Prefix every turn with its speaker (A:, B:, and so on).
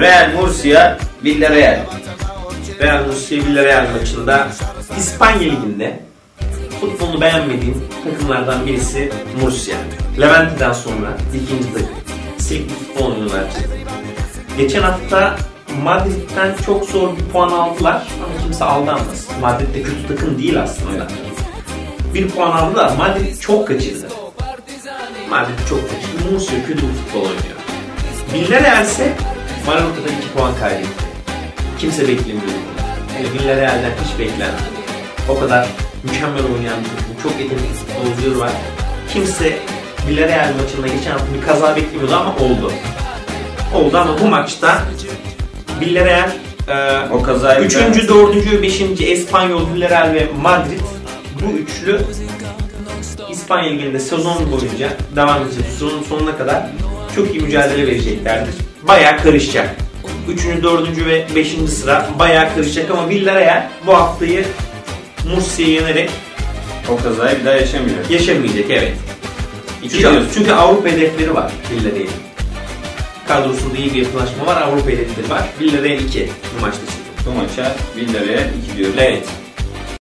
A: Real Murcia, Villarreal.
B: Real Murcia Villarreal maçında İspanya Ligi'nde futbolunu beğenmediğim takımlardan birisi Murcia. Levente'den sonra ikinci takım. Sürekli futbol oynuyorlar. Geçen hafta Madrid'den çok zor bir puan aldılar ama kimse aldanmasın. Madrid de kötü takım değil aslında. Bir puan aldılar. Madrid çok kaçırdı. Madrid çok kaçırdı. Murcia kötü futbol oynuyor. Villarreal ise Mallorca'da 2 puan kaybetti. Kimse beklemiyordu. Yani Villarreal'den hiç beklenmedi. O kadar mükemmel oynayan bir takım, çok yetenekli futbolcuları var. Kimse Villarreal maçında geçen hafta bir kaza beklemiyordu ama oldu. Oldu ama bu maçta Villarreal e,
A: O kazayı
B: Üçüncü, dördüncü ve beşinci Espanyol, Villarreal ve Madrid bu üçlü İspanya Ligi'nde sezon boyunca devam edecek. Sezonun sonuna kadar çok iyi mücadele vereceklerdir. Bayağı karışacak. Üçüncü, dördüncü ve beşinci sıra bayağı karışacak ama Villarreal bu haftayı Murcia'yı yenerek
A: o kazayı bir daha yaşamayacak.
B: yaşamayacak evet.
A: İki
B: Çünkü,
A: diyorsun.
B: çünkü Avrupa hedefleri var Villarreal'in. Kadrosunda iyi bir yapılaşma var, Avrupa hedefleri var. Villarreal 2 bu maçta.
A: Bu maça Villarreal 2 diyoruz.
B: Evet.